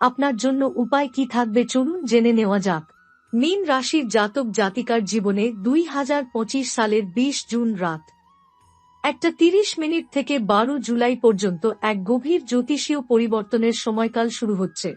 আপনার জন্য উপায় কি থাকবে চলুন জেনে নেওয়া যাক। মীন রাশির জাতক জাতিকার জীবনে দুই হাজার পঁচিশ সালের ২০ জুন রাত। একটা তিরিশ মিনিট থেকে বারো জুলাই পর্যন্ত এক গভীর জ্যোতিষীয় পরিবর্তনের সময়কাল শুরু হচ্ছে।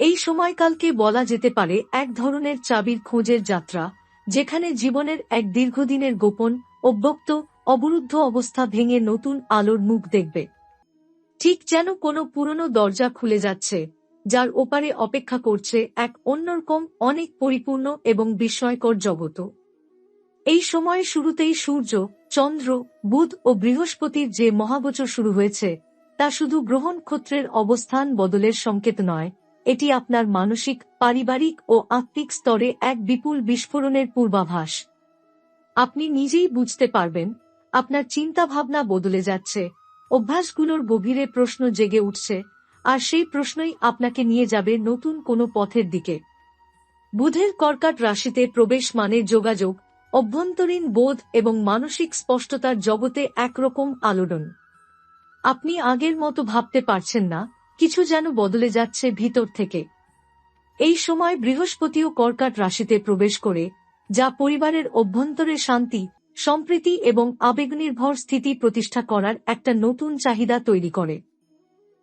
এই সময়কালকে বলা যেতে পারে এক ধরনের চাবির খোঁজের যাত্রা, যেখানে জীবনের এক দীর্ঘদিনের গোপন, অব্যক্ত, অবরুদ্ধ অবস্থা ভেঙে নতুন আলোর মুখ দেখবে। ঠিক যেন কোনো পুরনো দরজা খুলে যাচ্ছে, যার ওপারে অপেক্ষা করছে এক অন্যরকম, অনেক পরিপূর্ণ এবং বিস্ময়কর জগত এই সময়ে শুরুতেই সূর্য, চন্দ্র, বুধ ও বৃহস্পতির যে মহাগোচর শুরু হয়েছে, তা শুধু গ্রহণ ক্ষত্রের অবস্থান বদলের সংকেত নয়, এটি আপনার মানসিক, পারিবারিক ও আত্মিক স্তরে এক বিপুল বিস্ফোরণের পূর্বাভাস। আপনি নিজেই বুঝতে পারবেন, আপনার চিন্তাভাবনা বদলে যাচ্ছে অভ্যাসগুলোর গভীরে প্রশ্ন জেগে উঠছে, আর সেই প্রশ্নই আপনাকে নিয়ে যাবে নতুন কোনো পথের দিকে। বুধের কর্কাট রাশিতে প্রবেশ মানে যোগাযোগ, অভ্যন্তরীণ বোধ এবং মানসিক স্পষ্টতার জগতে একরকম আলোড়ন। আপনি আগের মতো ভাবতে পারছেন না, কিছু যেন বদলে যাচ্ছে ভিতর থেকে। এই সময় বৃহস্পতিও কর্কাট রাশিতে প্রবেশ করে, যা পরিবারের অভ্যন্তরে শান্তি সম্প্রীতি এবং আবেগনির্ভর স্থিতি প্রতিষ্ঠা করার একটা নতুন চাহিদা তৈরি করে।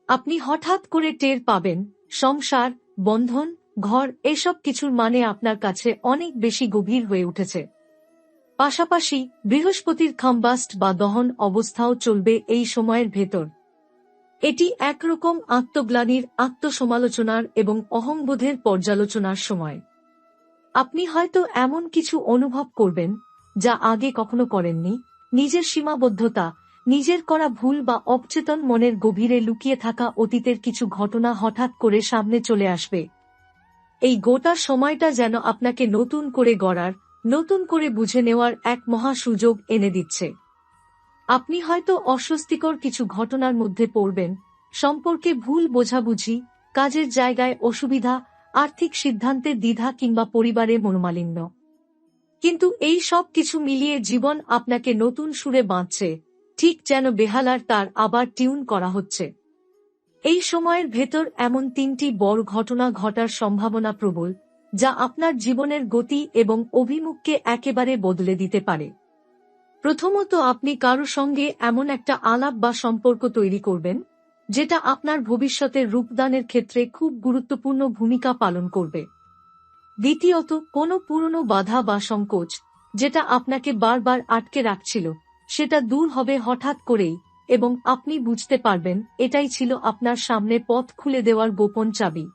আপনি হঠাৎ করে টের পাবেন, সংসার, বন্ধন, ঘর এসব কিছুর মানে আপনার কাছে অনেক বেশি গভীর হয়ে উঠেছে। পাশাপাশি বৃহস্পতির খাম্বাস্ট বা দহন অবস্থাও চলবে এই সময়ের ভেতর। এটি একরকম আত্মগ্লানির, আত্মসমালোচনার এবং অহংবোধের পর্যালোচনার সময়। আপনি হয়তো এমন কিছু অনুভব করবেন যা আগে কখনো করেননি, নিজের সীমাবদ্ধতা, নিজের করা ভুল বা অবচেতন মনের গভীরে লুকিয়ে থাকা অতীতের কিছু ঘটনা হঠাৎ করে সামনে চলে আসবে। এই গোটা সময়টা যেন আপনাকে নতুন করে গড়ার, নতুন করে বুঝে নেওয়ার এক মহা সুযোগ এনে দিচ্ছে। আপনি হয়তো অস্বস্তিকর কিছু ঘটনার মধ্যে পড়বেন, সম্পর্কে ভুল বোঝাবুঝি, কাজের জায়গায় অসুবিধা, আর্থিক সিদ্ধান্তের দ্বিধা কিংবা পরিবারে মনোমালিন্য। কিন্তু এই সব কিছু মিলিয়ে জীবন আপনাকে নতুন সুরে বাঁধছে, ঠিক যেন বেহালার তার আবার টিউন করা হচ্ছে। এই সময়ের ভেতর এমন তিনটি বড় ঘটনা ঘটার সম্ভাবনা প্রবল, যা আপনার জীবনের গতি এবং অভিমুখকে একেবারে বদলে দিতে পারে। প্রথমত, আপনি কারও সঙ্গে এমন একটা আলাপ বা সম্পর্ক তৈরি করবেন, যেটা আপনার ভবিষ্যতের রূপদানের ক্ষেত্রে খুব গুরুত্বপূর্ণ ভূমিকা পালন করবে। দ্বিতীয়ত, কোনো পুরনো বাধা বা সংকোচ, যেটা আপনাকে বারবার আটকে রাখছিল, সেটা দূর হবে হঠাৎ করেই, এবং আপনি বুঝতে পারবেন, এটাই ছিল আপনার সামনে পথ খুলে দেওয়ার গোপন চাবি।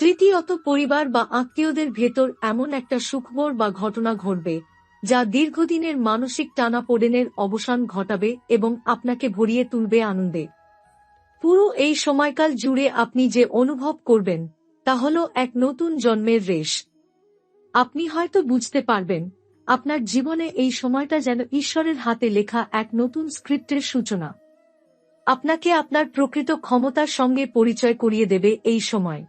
তৃতীয়ত, পরিবার বা আত্মীয়দের ভেতর এমন একটা সুখবর বা ঘটনা ঘটবে, যা দীর্ঘদিনের মানসিক টানাপোড়েনের অবসান ঘটাবে এবং আপনাকে ভরিয়ে তুলবে আনন্দে। পুরো এই সময়কাল জুড়ে আপনি যে অনুভব করবেন তা হল এক নতুন জন্মের রেশ। আপনি হয়তো বুঝতে পারবেন, আপনার জীবনে এই সময়টা যেন ঈশ্বরের হাতে লেখা এক নতুন স্ক্রিপ্টের সূচনা। আপনাকে আপনার প্রকৃত ক্ষমতার সঙ্গে পরিচয় করিয়ে দেবে এই সময়।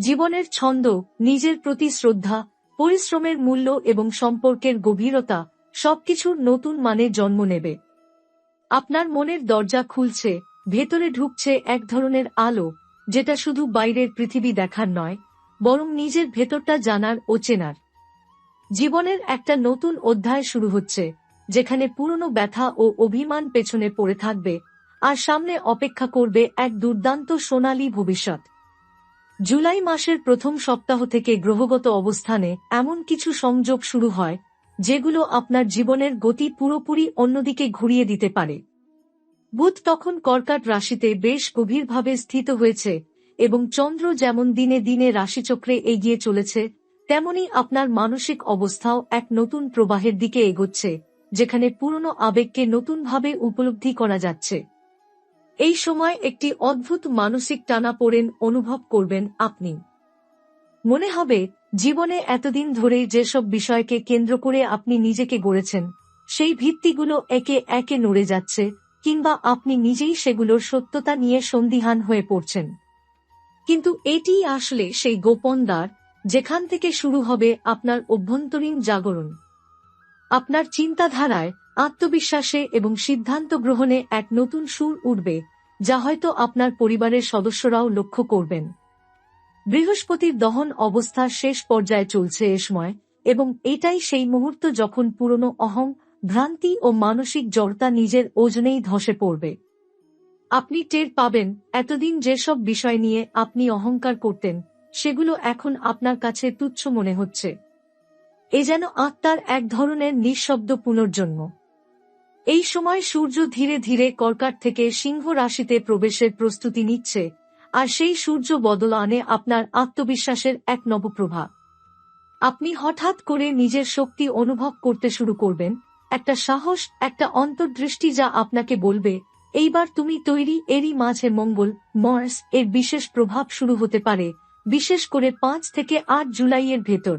জীবনের ছন্দ, নিজের প্রতি শ্রদ্ধা, পরিশ্রমের মূল্য এবং সম্পর্কের গভীরতা সবকিছুর নতুন মানে জন্ম নেবে। আপনার মনের দরজা খুলছে, ভেতরে ঢুকছে এক ধরনের আলো যেটা শুধু বাইরের পৃথিবী দেখার নয়, বরং নিজের ভেতরটা জানার ও চেনার। জীবনের একটা নতুন অধ্যায় শুরু হচ্ছে, যেখানে পুরনো ব্যথা ও অভিমান পেছনে পড়ে থাকবে, আর সামনে অপেক্ষা করবে এক দুর্দান্ত সোনালী ভবিষ্যৎ। জুলাই মাসের প্রথম সপ্তাহ থেকে গ্রহগত অবস্থানে এমন কিছু সংযোগ শুরু হয়, যেগুলো আপনার জীবনের গতি পুরোপুরি অন্যদিকে ঘুরিয়ে দিতে পারে। বুধ তখন কর্কাট রাশিতে বেশ গভীরভাবে স্থিত হয়েছে, এবং চন্দ্র যেমন দিনে দিনে রাশিচক্রে এগিয়ে চলেছে, তেমনি আপনার মানসিক অবস্থাও এক নতুন প্রবাহের দিকে এগোচ্ছে, যেখানে পুরনো আবেগকে নতুনভাবে উপলব্ধি করা যাচ্ছে। এই সময় একটি অদ্ভুত মানসিক টানাপোড়েন অনুভব করবেন আপনি। মনে হবে, জীবনে এতদিন ধরেই যেসব বিষয়কে কেন্দ্র করে আপনি নিজেকে গড়েছেন, সেই ভিত্তিগুলো একে একে নড়ে যাচ্ছে কিংবা আপনি নিজেই সেগুলোর সত্যতা নিয়ে সন্দিহান হয়ে পড়ছেন। কিন্তু এটি আসলে সেই গোপন দ্বার, যেখান থেকে শুরু হবে আপনার অভ্যন্তরীণ জাগরণ। আপনার চিন্তাধারায় আত্মবিশ্বাসে এবং সিদ্ধান্ত গ্রহণে এক নতুন সুর উঠবে, যা হয়তো আপনার পরিবারের সদস্যরাও লক্ষ্য করবেন। বৃহস্পতির দহন অবস্থা শেষ পর্যায়ে চলছে এ সময় এবং এটাই সেই মুহূর্ত যখন পুরনো অহং ভ্রান্তি ও মানসিক জড়তা নিজের ওজনেই ধসে পড়বে। আপনি টের পাবেন, এতদিন যেসব বিষয় নিয়ে আপনি অহংকার করতেন, সেগুলো এখন আপনার কাছে তুচ্ছ মনে হচ্ছে। এ যেন আত্মার এক ধরনের নিঃশব্দ পুনর্জন্ম। এই সময় সূর্য ধীরে ধীরে কর্কাট থেকে সিংহ রাশিতে প্রবেশের প্রস্তুতি নিচ্ছে, আর সেই সূর্য বদল আনে আপনার আত্মবিশ্বাসের এক নবপ্রভা। আপনি হঠাৎ করে নিজের শক্তি অনুভব করতে শুরু করবেন একটা সাহস, একটা অন্তর্দৃষ্টি যা আপনাকে বলবে, এইবার তুমি তৈরি এরই মাঝে মঙ্গল, মার্স এর বিশেষ প্রভাব শুরু হতে পারে, বিশেষ করে পাঁচ থেকে আট জুলাইয়ের ভেতর।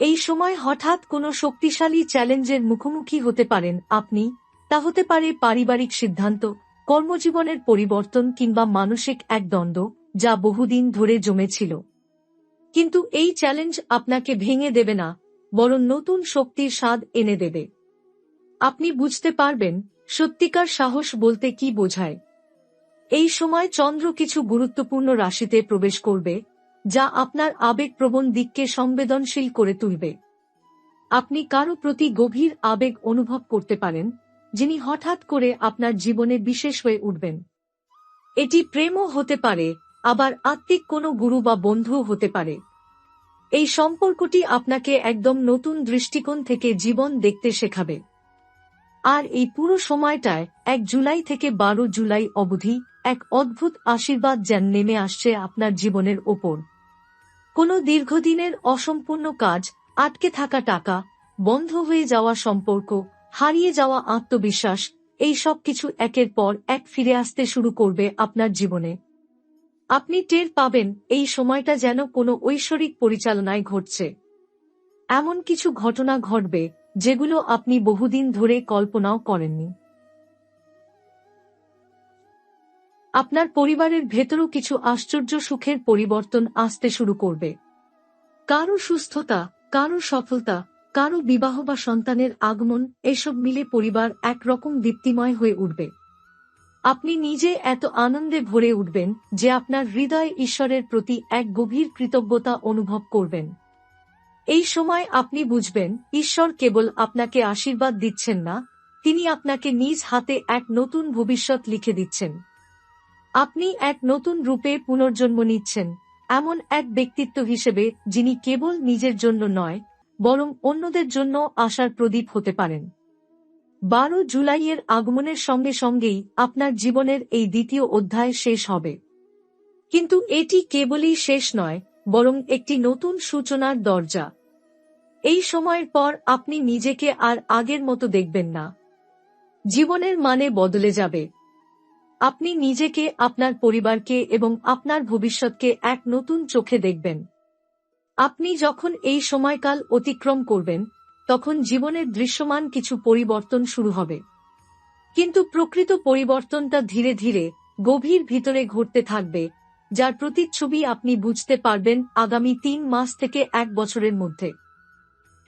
এই সময় হঠাৎ কোনো শক্তিশালী চ্যালেঞ্জের মুখোমুখি হতে পারেন আপনি, তা হতে পারে পারিবারিক সিদ্ধান্ত, কর্মজীবনের পরিবর্তন কিংবা মানসিক এক দ্বন্দ্ব যা বহুদিন ধরে জমেছিল। কিন্তু এই চ্যালেঞ্জ আপনাকে ভেঙে দেবে না, বরং নতুন শক্তির স্বাদ এনে দেবে। আপনি বুঝতে পারবেন সত্যিকার সাহস বলতে কি বোঝায়। এই সময় চন্দ্র কিছু গুরুত্বপূর্ণ রাশিতে প্রবেশ করবে, যা আপনার আবেগপ্রবণ দিককে সংবেদনশীল করে তুলবে। আপনি কারও প্রতি গভীর আবেগ অনুভব করতে পারেন, যিনি হঠাৎ করে আপনার জীবনে বিশেষ হয়ে উঠবেন। এটি প্রেমও হতে পারে, আবার আত্মিক কোনো গুরু বা বন্ধুও হতে পারে। এই সম্পর্কটি আপনাকে একদম নতুন দৃষ্টিকোণ থেকে জীবন দেখতে শেখাবে। আর এই পুরো সময়টায় এক জুলাই থেকে বারো জুলাই অবধি এক অদ্ভুত আশীর্বাদ যেন নেমে আসছে আপনার জীবনের ওপর। কোনো দীর্ঘদিনের অসম্পূর্ণ কাজ, আটকে থাকা টাকা, বন্ধ হয়ে যাওয়া সম্পর্ক, হারিয়ে যাওয়া আত্মবিশ্বাস, এই সব কিছু একের পর এক ফিরে আসতে শুরু করবে আপনার জীবনে। আপনি টের পাবেন এই সময়টা যেন কোনো ঐশ্বরিক পরিচালনায় ঘটছে। এমন কিছু ঘটনা ঘটবে যেগুলো আপনি বহুদিন ধরে কল্পনাও করেননি। আপনার পরিবারের ভেতরও কিছু আশ্চর্য সুখের পরিবর্তন আসতে শুরু করবে। কারও সুস্থতা, কারও সফলতা, কারও বিবাহ বা সন্তানের আগমন, এসব মিলে পরিবার একরকম দীপ্তিময় হয়ে উঠবে। আপনি নিজে এত আনন্দে ভরে উঠবেন যে আপনার হৃদয় ঈশ্বরের প্রতি এক গভীর কৃতজ্ঞতা অনুভব করবেন। এই সময় আপনি বুঝবেন, ঈশ্বর কেবল আপনাকে আশীর্বাদ দিচ্ছেন না, তিনি আপনাকে নিজ হাতে এক নতুন ভবিষ্যৎ লিখে দিচ্ছেন। আপনি এক নতুন রূপে পুনর্জন্ম নিচ্ছেন, এমন এক ব্যক্তিত্ব হিসেবে যিনি কেবল নিজের জন্য নয়, বরং অন্যদের জন্য আশার প্রদীপ হতে পারেন। বারো জুলাইয়ের আগমনের সঙ্গে সঙ্গেই আপনার জীবনের এই দ্বিতীয় অধ্যায় শেষ হবে। কিন্তু এটি কেবলই শেষ নয় বরং একটি নতুন সূচনার দরজা। এই সময়ের পর আপনি নিজেকে আর আগের মতো দেখবেন না। জীবনের মানে বদলে যাবে। আপনি নিজেকে, আপনার পরিবারকে এবং আপনার ভবিষ্যৎকে এক নতুন চোখে দেখবেন। আপনি যখন এই সময়কাল অতিক্রম করবেন, তখন জীবনের দৃশ্যমান কিছু পরিবর্তন শুরু হবে। কিন্তু প্রকৃত পরিবর্তনটা ধীরে ধীরে গভীর ভিতরে ঘটতে থাকবে যার প্রতিচ্ছবি আপনি বুঝতে পারবেন আগামী তিন মাস থেকে এক বছরের মধ্যে।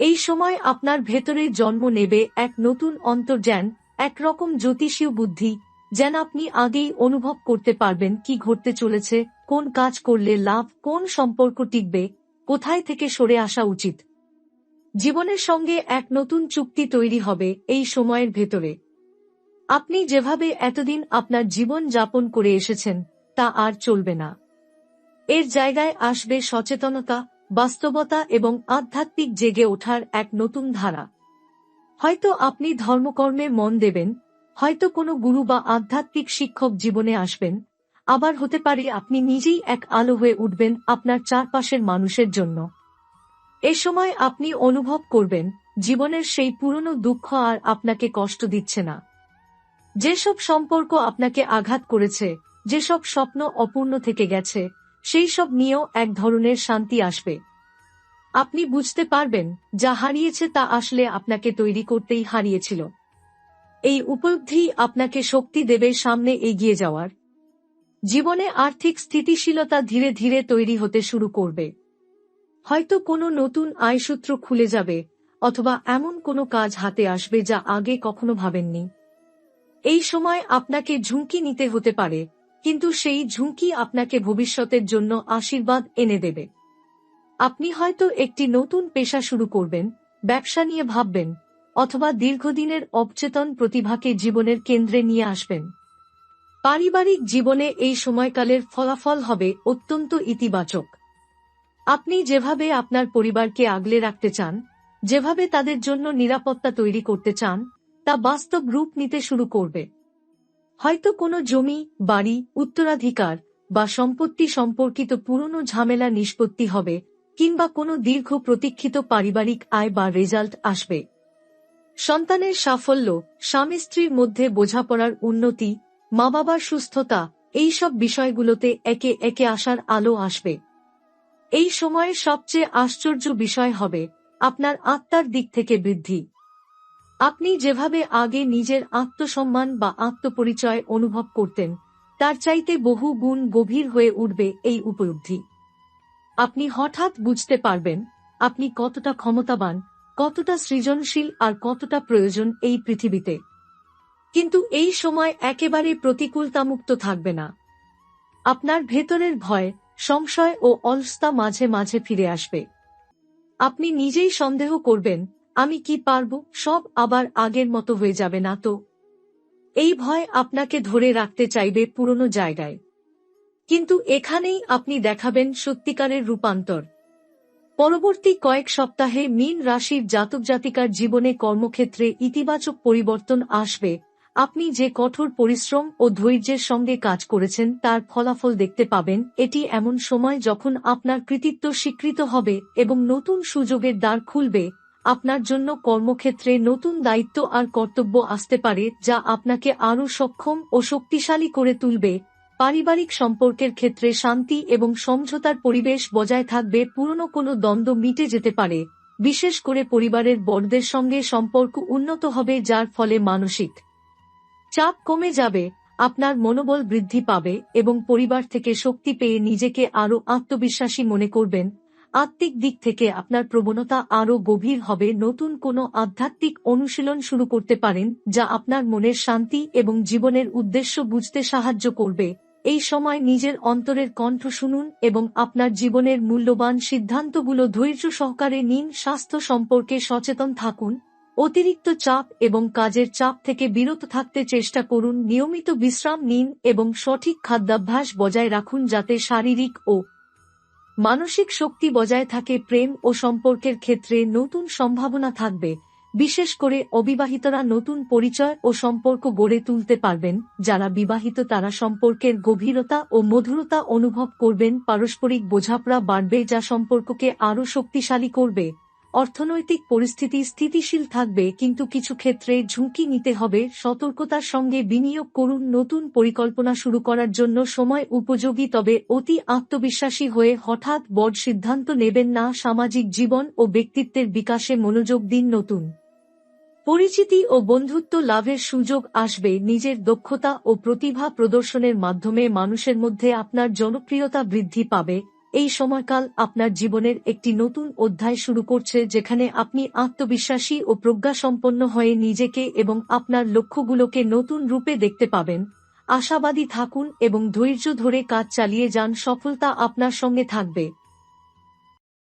এই সময় আপনার ভেতরে জন্ম নেবে এক নতুন অন্তর্জ্ঞান, একরকম জ্যোতিষীয় বুদ্ধি, যেন আপনি আগেই অনুভব করতে পারবেন কি ঘটতে চলেছে, কোন কাজ করলে লাভ, কোন সম্পর্ক টিকবে, কোথায় থেকে সরে আসা উচিত। জীবনের সঙ্গে এক নতুন চুক্তি তৈরি হবে এই সময়ের ভেতরে। আপনি যেভাবে এতদিন আপনার জীবন যাপন করে এসেছেন তা আর চলবে না। এর জায়গায় আসবে সচেতনতা, বাস্তবতা এবং আধ্যাত্মিক জেগে ওঠার এক নতুন ধারা। হয়তো আপনি ধর্মকর্মে মন দেবেন, হয়তো কোনো গুরু বা আধ্যাত্মিক শিক্ষক জীবনে আসবেন, আবার হতে পারে আপনি নিজেই এক আলো হয়ে উঠবেন আপনার চারপাশের মানুষের জন্য। এ সময় আপনি অনুভব করবেন, জীবনের সেই পুরনো দুঃখ আর আপনাকে কষ্ট দিচ্ছে না। যেসব সম্পর্ক আপনাকে আঘাত করেছে যেসব স্বপ্ন অপূর্ণ থেকে গেছে, সেই সব নিয়েও এক ধরনের শান্তি আসবে। আপনি বুঝতে পারবেন, যা হারিয়েছে তা আসলে আপনাকে তৈরি করতেই হারিয়েছিল। এই উপলব্ধি আপনাকে শক্তি দেবে সামনে এগিয়ে যাওয়ার। জীবনে আর্থিক স্থিতিশীলতা ধীরে ধীরে তৈরি হতে শুরু করবে। হয়তো কোনো নতুন আয়সূত্র খুলে যাবে, অথবা এমন কোনো কাজ হাতে আসবে যা আগে কখনো ভাবেননি। এই সময় আপনাকে ঝুঁকি নিতে হতে পারে কিন্তু সেই ঝুঁকি আপনাকে ভবিষ্যতের জন্য আশীর্বাদ এনে দেবে। আপনি হয়তো একটি নতুন পেশা শুরু করবেন, ব্যবসা নিয়ে ভাববেন, অথবা দীর্ঘদিনের অবচেতন প্রতিভাকে জীবনের কেন্দ্রে নিয়ে আসবেন। পারিবারিক জীবনে এই সময়কালের ফলাফল হবে অত্যন্ত ইতিবাচক। আপনি যেভাবে আপনার পরিবারকে আগলে রাখতে চান, যেভাবে তাদের জন্য নিরাপত্তা তৈরি করতে চান, তা বাস্তব রূপ নিতে শুরু করবে। হয়তো কোনো জমি, বাড়ি, উত্তরাধিকার বা সম্পত্তি সম্পর্কিত পুরনো ঝামেলা নিষ্পত্তি হবে, কিংবা কোনো দীর্ঘ প্রতীক্ষিত পারিবারিক আয় বা রেজাল্ট আসবে। সন্তানের সাফল্য, স্বামী স্ত্রীর মধ্যে বোঝাপড়ার উন্নতি মা বাবার সুস্থতা, এই সব বিষয়গুলোতে একে একে আসার আলো আসবে। এই সময়ে সবচেয়ে আশ্চর্য বিষয় হবে আপনার আত্মার দিক থেকে বৃদ্ধি। আপনি যেভাবে আগে নিজের আত্মসম্মান বা আত্মপরিচয় অনুভব করতেন, তার চাইতে বহু গুণ গভীর হয়ে উঠবে এই উপলব্ধি। আপনি হঠাৎ বুঝতে পারবেন, আপনি কতটা ক্ষমতাবান, কতটা সৃজনশীল আর কতটা প্রয়োজন এই পৃথিবীতে। কিন্তু এই সময় একেবারে প্রতিকূলতামুক্ত থাকবে না। আপনার ভেতরের ভয়, সংশয় ও অলস্তা মাঝে মাঝে ফিরে আসবে। আপনি নিজেই সন্দেহ করবেন আমি কি পারব? সব আবার আগের মতো হয়ে যাবে না তো? এই ভয় আপনাকে ধরে রাখতে চাইবে পুরনো জায়গায়। কিন্তু এখানেই আপনি দেখাবেন সত্যিকারের রূপান্তর। পরবর্তী কয়েক সপ্তাহে মীন রাশির জাতক জাতিকার জীবনে কর্মক্ষেত্রে ইতিবাচক পরিবর্তন আসবে। আপনি যে কঠোর পরিশ্রম ও ধৈর্যের সঙ্গে কাজ করেছেন, তার ফলাফল দেখতে পাবেন। এটি এমন সময় যখন আপনার কৃতিত্ব স্বীকৃত হবে এবং নতুন সুযোগের দ্বার খুলবে। আপনার জন্য কর্মক্ষেত্রে নতুন দায়িত্ব আর কর্তব্য আসতে পারে, যা আপনাকে আরও সক্ষম ও শক্তিশালী করে তুলবে। পারিবারিক সম্পর্কের ক্ষেত্রে শান্তি এবং সমঝোতার পরিবেশ বজায় থাকবে, পুরনো কোনো দ্বন্দ্ব মিটে যেতে পারে। বিশেষ করে পরিবারের বড়দের সঙ্গে সম্পর্ক উন্নত হবে, যার ফলে মানসিক চাপ কমে যাবে, আপনার মনোবল বৃদ্ধি পাবে এবং পরিবার থেকে শক্তি পেয়ে নিজেকে আরও আত্মবিশ্বাসী মনে করবেন। আত্মিক দিক থেকে আপনার প্রবণতা আরও গভীর হবে। নতুন কোনো আধ্যাত্মিক অনুশীলন শুরু করতে পারেন, যা আপনার মনের শান্তি এবং জীবনের উদ্দেশ্য বুঝতে সাহায্য করবে। এই সময় নিজের অন্তরের কণ্ঠ শুনুন এবং আপনার জীবনের মূল্যবান সিদ্ধান্তগুলো ধৈর্য সহকারে নিন। স্বাস্থ্য সম্পর্কে সচেতন থাকুন, অতিরিক্ত চাপ এবং কাজের চাপ থেকে বিরত থাকতে চেষ্টা করুন। নিয়মিত বিশ্রাম নিন এবং সঠিক খাদ্যাভ্যাস বজায় রাখুন যাতে শারীরিক ও মানসিক শক্তি বজায় থাকে প্রেম ও সম্পর্কের ক্ষেত্রে নতুন সম্ভাবনা থাকবে, বিশেষ করে অবিবাহিতরা নতুন পরিচয় ও সম্পর্ক গড়ে তুলতে পারবেন, যারা বিবাহিত তারা সম্পর্কের গভীরতা ও মধুরতা অনুভব করবেন, পারস্পরিক বোঝাপড়া বাড়বে যা সম্পর্ককে আরও শক্তিশালী করবে। অর্থনৈতিক পরিস্থিতি স্থিতিশীল থাকবে, কিন্তু কিছু ক্ষেত্রে ঝুঁকি নিতে হবে। সতর্কতার সঙ্গে বিনিয়োগ করুন। নতুন পরিকল্পনা শুরু করার জন্য সময় উপযোগী, তবে অতি আত্মবিশ্বাসী হয়ে হঠাৎ বড় সিদ্ধান্ত নেবেন না। সামাজিক জীবন ও ব্যক্তিত্বের বিকাশে মনোযোগ দিন নতুন। পরিচিতি ও বন্ধুত্ব লাভের সুযোগ আসবে। নিজের দক্ষতা ও প্রতিভা প্রদর্শনের মাধ্যমে মানুষের মধ্যে আপনার জনপ্রিয়তা বৃদ্ধি পাবে। এই সময়কাল আপনার জীবনের একটি নতুন অধ্যায় শুরু করছে, যেখানে আপনি আত্মবিশ্বাসী ও প্রজ্ঞাসম্পন্ন হয়ে নিজেকে এবং আপনার লক্ষ্যগুলোকে নতুন রূপে দেখতে পাবেন। আশাবাদী থাকুন এবং ধৈর্য ধরে কাজ চালিয়ে যান, সফলতা আপনার সঙ্গে থাকবে।